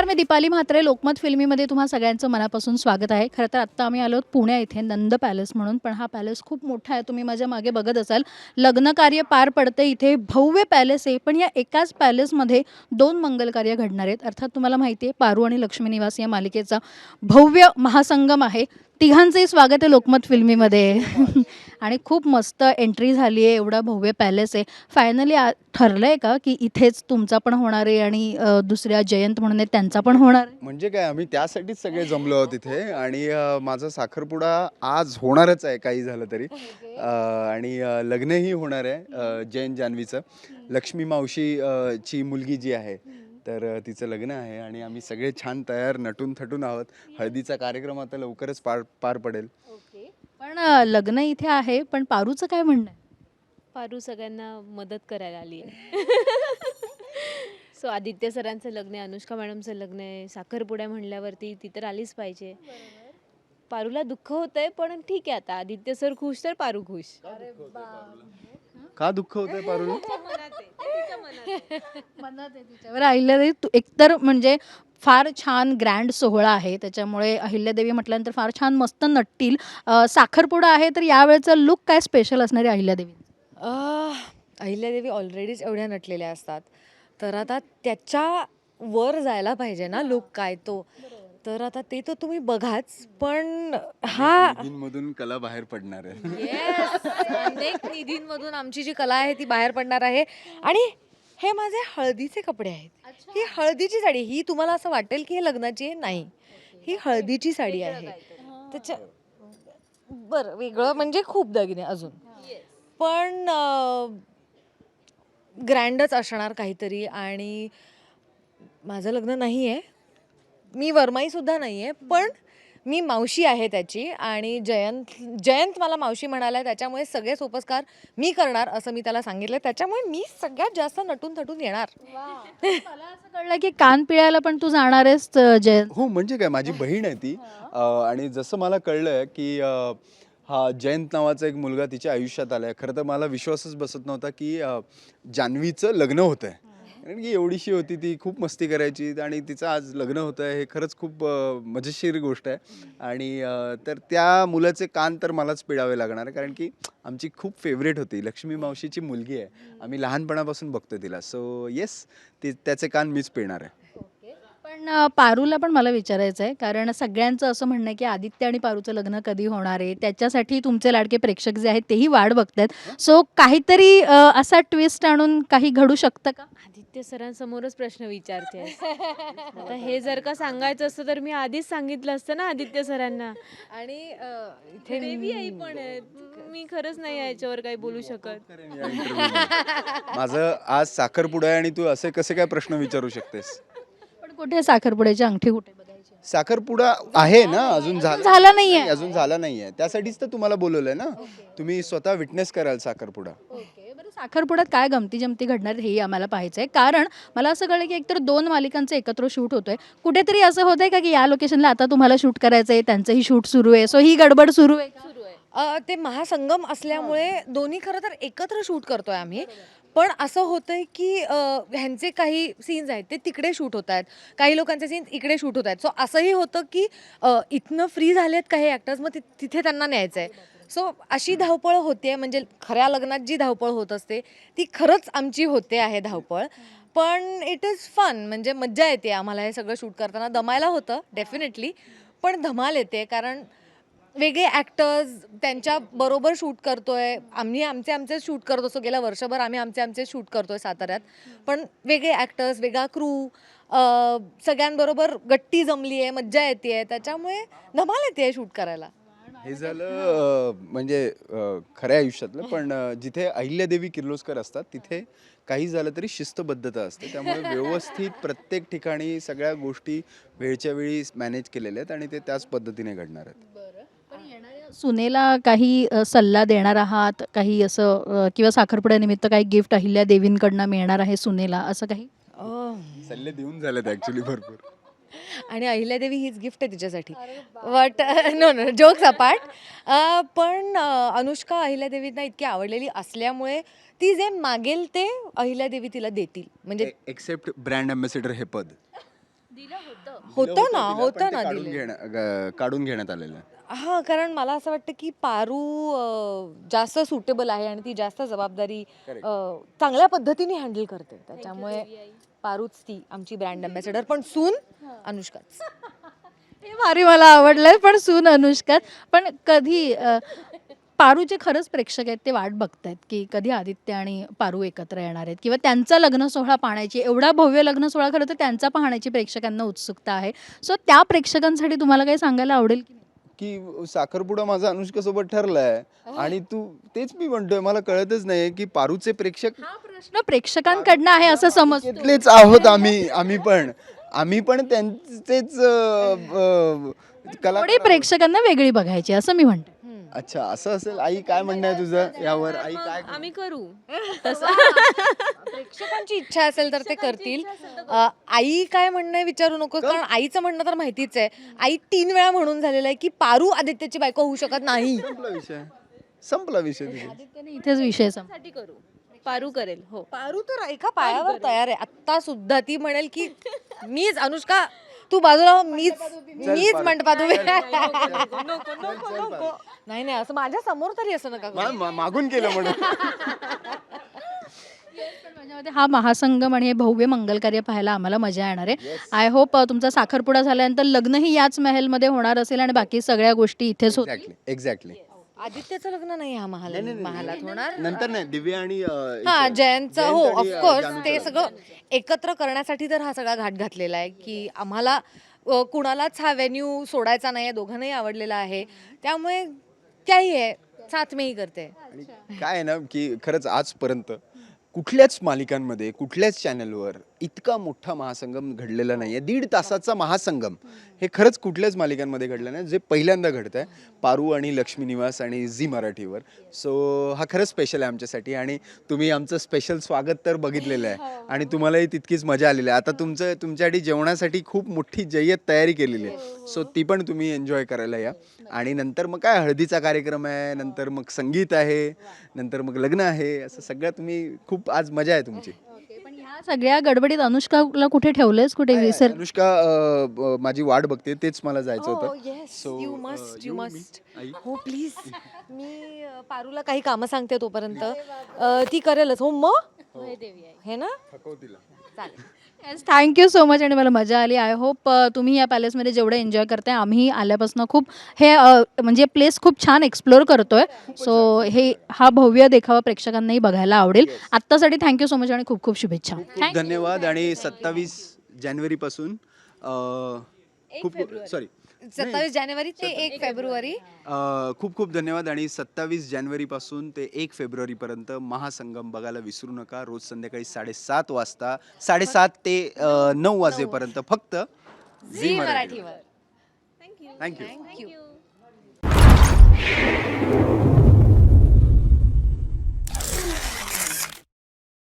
नमस्कार मी दीपाली म्हात्रे. लोकमत फिल्मीमध्ये तुम्हा सगळ्यांचं मनापासून स्वागत आहे. खरं तर आत्ता आम्ही आलो पुणे पुण्या इथे नंद पॅलेस म्हणून. पण हा पॅलेस खूप मोठा आहे. तुम्ही माझ्या मागे बघत असाल लग्न कार्य पार पडते इथे. भव्य पॅलेस आहे. पण या एकाच पॅलेसमध्ये दोन मंगल कार्य घडणार आहेत. अर्थात तुम्हाला माहिती आहे पारू आणि लक्ष्मी निवास या मालिकेचा भव्य महासंगम आहे. तिघांचंही स्वागत आहे लोकमत फिल्मीमध्ये. आणि खूप मस्त एंट्री झाली आहे एवढा भव्य पॅलेस आहे. फायनली ठरलं आहे का की इथेच तुमचा पण होणार आहे आणि अ, दुसऱ्या जयंत म्हणून आहे त्यांचा पण होणार आहे? म्हणजे काय आम्ही त्यासाठीच सगळे जमलो आहोत इथे. आणि अ, माझा साखरपुडा आज होणारच आहे काही झालं तरी. अ, आणि अ, लग्नही होणार आहे अ, जैन जान्हवीचं. लक्ष्मी मावशी अ, ची मुलगी जी आहे तर तिचं लग्न आहे आणि आम्ही सगळे छान तयार नटून थटून आहोत हळदीचा कार्यक्रम आता लवकरच पार पार पडेल. पण अ, लग्न इथे आहे पण पारूचं काय म्हणणं आहे? पारू सगळ्यांना मदत करायला आली. आहे सो आदित्य सरांचं लग्न आहे अनुष्का मॅडमचं लग्न आहे साखरपुड्या म्हणल्यावरती ती तर आलीच पाहिजे. पारूला दुःख होत आहे पण ठीक आहे आता. आदित्य सर खुश तर पारू खुश. का दुःख होतंय? पारू मनात आहे. तिच्यावर अहिल्यादेवी तू एकतर म्हणजे फार छान ग्रँड सोहळा आहे त्याच्यामुळे अहिल्यादेवी म्हटल्यानंतर फार छान मस्त नटतील. अ, साखरपुडा आहे तर यावेळेचं लुक काय स्पेशल असणार आहे अहिल्यादेवी? आह, अहिल्यादेवी ऑलरेडीच एवढ्या नटलेल्या असतात. तर आता त्याच्या वर जायला पाहिजे ना लुक काय तो. तर आता ते तर तुम्ही बघाच पण हा मधून कला बाहेर पडणार आहे. Yes, अनेक निधींमधून आमची जी कला आहे ती बाहेर पडणार आहे. आणि हे माझे हळदीचे कपडे आहेत. ही हळदीची साडी ही तुम्हाला असं वाटेल की हे लग्नाची आहे? नाही. ही हळदीची साडी आहे. त्याच्या बरं वेगळं म्हणजे खूप दागिने अजून. पण ग्रँडच असणार काहीतरी आणि माझं लग्न नाही आहे मी वरमाई सुद्धा नाही आहे पण मी मावशी आहे त्याची आणि जयंत जयंत मला मावशी म्हणाला त्याच्यामुळे सगळे सोपस्कार मी करणार असं मी त्याला सांगितलं त्याच्यामुळे मी सगळ्यात जास्त नटून थटून येणार. मला असं कळलं की कान पिळायला पण तू जाणार आहेस जयंत. हो म्हणजे काय? माझी बहीण आहे ती. अ, आणि जसं मला कळलं की अ, हा जयंत नावाचा एक मुलगा तिच्या आयुष्यात आलाय. खरं तर मला विश्वासच बसत नव्हता की अ, जान्हवीचं लग्न होतं आहे कारण की एवढीशी होती ती खूप मस्ती करायची आणि तिचं आज लग्न होतं आहे हे खरंच खूप मजेशीर गोष्ट आहे. आणि तर त्या मुलाचे कान तर मलाच पिळावे लागणार कारण की आमची खूप फेवरेट होती. लक्ष्मी मावशीची मुलगी आहे. आम्ही लहानपणापासून बघतो तिला. सो येस ती त्याचे कान मीच पिळणार आहे. पण अ, पारूला पण मला विचारायचं आहे. कारण सगळ्यांचं असं म्हणणं आहे की आदित्य आणि पारूचं लग्न कधी होणार आहे? त्याच्यासाठी तुमचे लाडके प्रेक्षक जे आहेत तेही वाट बघतायत. सो काहीतरी अ, असा ट्विस्ट आणून काही घडू शकतं का? आदित्य सरांसमोरच प्रश्न विचारते. आता हे जर का सांगायचं असतं तर मी आधीच सांगितलं असतं ना आदित्य सरांना. आणि इथे देवी आई पण आहेत. मी खरंच नाही याच्यावर काही बोलू शकत. करेन या interview. माझं आज साखरपुडा आहे आणि तू असे कसे काय प्रश्न विचारू शकतेस? कुठे साखरपुड्याची अंगठी कुठे बघायची? साखरपुडा आहे ना अजून झाला. झाला नाहीये. नाही, अजून झाला नाहीये. त्यासाठीच तर तुम्हाला बोलवलंय ना. तुम्ही स्वतः विटनेस कराल साखरपुडा. ओके बरं. साखरपुड्यात काय गमती जमती घडणार हेही आम्हाला पाहायचं आहे कारण मला असं कळलं की एकतर दोन मालिकांचं एकत्र शूट होतोय. कुठेतरी असं होतंय का की या लोकेशनला आता तुम्हाला शूट करायचं आहे त्यांचंही शूट सुरू आहे. सो ही गडबड सुरू आहे का? अ, ते महासंगम असल्यामुळे दोन्ही खरं तर एकत्र शूट करतोय आम्ही. पण असं होतंय की अ, ह्यांचे काही सीन्स आहेत ते तिकडे शूट होत आहेत. काही लोकांचे सीन्स इकडे शूट होत आहेत. सो असंही होतं की अ, इथनं फ्री झालेत काही ॲक्टर्स मग ति- तिथे त्यांना न्यायचं आहे सो अशी धावपळ होते म्हणजे खऱ्या लग्नात जी धावपळ होत असते ती खरंच आमची होते आहे धावपळ. पण इट इज फन म्हणजे मज्जा येते. आम्हाला हे सगळं शूट करताना दमायला होतं डेफिनेटली पण धमाल येते. कारण वेगळे ॲक्टर्स त्यांच्या बरोबर शूट करतोय. आम्ही आमचे आमचे शूट करत असतो. गेल्या वर्षभर आम्ही आमचे आमचे शूट करतोय साताऱ्यात. पण वेगळे ॲक्टर्स वेगळा क्रू सगळ्यांबरोबर गट्टी जमली आहे मज्जा येते त्याच्यामुळे धमाल येते शूट करायला. हे झालं म्हणजे खऱ्या आयुष्यातलं पण जिथे अहिल्यादेवी किर्लोस्कर असतात तिथे काही झालं तरी शिस्तबद्धता असते. त्यामुळे व्यवस्थित प्रत्येक ठिकाणी सगळ्या गोष्टी वेळच्या वेळी मॅनेज केलेल्या आहेत आणि ते त्याच पद्धतीने घडणार आहेत. सुनेला काही सल्ला देणार आहात? काही असं किंवा साखरपुड्यानिमित्त काही गिफ्ट अहिल्या देवींकडनं मिळणार आहे सुनेला? असं काही? सल्ले देऊन झालेत ऍक्च्युली भरपूर. आणि अहिल्यादेवी हीच गिफ्ट आहे तिच्यासाठी. But no no jokes apart पण अनुष्का अहिल्यादेवींना इतकी आवडलेली असल्यामुळे ती जे मागेल ते अहिल्यादेवी तिला देतील. म्हणजे एक्सेप्ट ब्रँड अम्बॅसिडर हे पद. होतं ना होतं ना काढून घेण्यात आलेलं. आहे हा कारण मला असं वाटतं की पारू अं, जास्त सुटेबल आहे आणि ती जास्त जबाबदारी अं, चांगल्या पद्धतीने हँडल करते. त्याच्यामुळे पारूच ती आमची ब्रँड अम्बॅसेडर पण सून अनुष्काच. हे भारी मला आवडलंय पण सून अनुष्कात पण कधी अ, पारूचे खरंच प्रेक्षक आहेत ते वाट बघतायत की कधी आदित्य आणि पारू एकत्र येणार आहेत. किंवा त्यांचा लग्न सोहळा पाहण्याची एवढा भव्य लग्न सोहळा खरं तर त्यांचा पाहण्याची प्रेक्षकांना उत्सुकता आहे. सो त्या प्रेक्षकांसाठी तुम्हाला काही सांगायला आवडेल की की साखरपुडा माझा अनुष्का सोबत ठरलाय. आणि तू तेच मी म्हणतोय मला कळतच नाही की पारूचे प्रेक्षक हा प्रश्न प्रेक्षकांकडनं आहे असं समज घेतलेच आहोत आम्ही आम्ही पण. आम्ही पण त्यांचेच कला थोडी प्रेक्षकांना वेगळी बघायची असं मी म्हणते अच्छा असं असेल? आई काय म्हणणं आहे तुझं यावर? आई काय आम्ही करू. प्रेक्षकांची इच्छा असेल तर ते करतील. अं, आई काय म्हणणं आहे विचारू नको कारण आईचं म्हणणं तर माहितीच आहे. आई तीन वेळा म्हणून झालेलं आहे की पारू आदित्यची बायको होऊ शकत नाही. संपला विषय. संपला विषय तिथे आदित्यने इथेच विषय संपला. साठी करू. पारू करेल हो. पारू तर एका पायावर तयार आहे. आता सुद्धा ती म्हणेल की मीच अनुष्का तू बाजूला हो, मीच मीच मंडपात उभी. आहे." नाही नाही असं माझ्यासमोर तरी असं नका करू. मा- मा- मागून केलं म्हणून. पण माझ्या मते हा महासंगम आणि हे भव्य मंगल कार्य पाहायला आम्हाला मजा येणार आहे. आय होप तुमचा साखरपुडा झाल्यानंतर लग्नही याच महलमध्ये होणार असेल आणि बाकी सगळ्या गोष्टी इथेच होतील. एक्झॅक्टली एक्झॅक्टली आदित्यचं लग्न नाही हा महाल महालात होणार? नंतर नाही दिव्या आणि अं, हा इथं- जयंतचं हो जयंत आणि, अं, ऑफकोर्स ते. सगळं. एकत्र करण्यासाठी तर हा सगळा घाट घातलेला आहे की आम्हाला अ, कुणालाच हा व्हेन्यू सोडायचा नाही आहे दोघांनाही आवडलेला आहे. त्यामुळे त्याही आहे साथ मीही करते. आणि काय आहे ना की खरंच आजपर्यंत कुठल्याच मालिकांमध्ये कुठल्याच चॅनलवर इतका मोठा महासंगम घडलेला नाही आहे दीड तासाचा महासंगम. हे खरंच कुठल्याच मालिकांमध्ये घडलं नाही जे पहिल्यांदा घडतं आहे पारू आणि लक्ष्मी निवास आणि झी मराठीवर. सो हा खरंच स्पेशल आहे आमच्यासाठी आणि तुम्ही आमचं स्पेशल स्वागत तर बघितलेलं आहे. आणि तुम्हालाही तितकीच मजा आलेली आहे. आता तुमचं तुमच्यासाठी जेवणासाठी खूप मोठी जय्यत तयारी केलेली आहे. सो ती पण तुम्ही एन्जॉय करायला या. आणि नंतर मग काय हळदीचा कार्यक्रम आहे नंतर मग संगीत आहे नंतर मग लग्न आहे असं सगळं तुम्ही खूप आज मजा आहे तुमची. सगळ्या गडबडीत अनुष्काला कुठे ठेवलेस कुठे विसर अनुष्का अं, ब- माझी वाट बघते तेच मला जायचं हो होतं yes So, you uh, must you you, me, must I. हो प्लीज मी अ, पारूला काही कामं सांगते तोपर्यंत. अ, ती करेलच. हो मग हे. ना? चालेल. येस थँक्यू सो मच आणि मला मजा आली. आय होप तुम्ही या पॅलेसमध्ये जेवढं एन्जॉय करताय आम्ही आल्यापासून खूप हे अ, म्हणजे प्लेस खूप छान एक्सप्लोअर करतोय. सो हे हा भव्य देखावा प्रेक्षकांनाही बघायला आवडेल. आत्तासाठी थँक्यू सो मच आणि खूप खूप शुभेच्छा. खूप धन्यवाद. आणि सत्तावीस जानेवारी पासून खूप सॉरी सत्तावीस जानेवारी ते एक फेब्रुवारी. खूप खूप धन्यवाद आणि सत्तावीस जानेवारीपासून ते एक फेब्रुवारीपर्यंत महासंगम बघायला विसरू नका. रोज संध्याकाळी साडेसात वाजता साडेसात ते अ, नऊ वाजेपर्यंत फक्त झी मराठीवर. Thank you thank you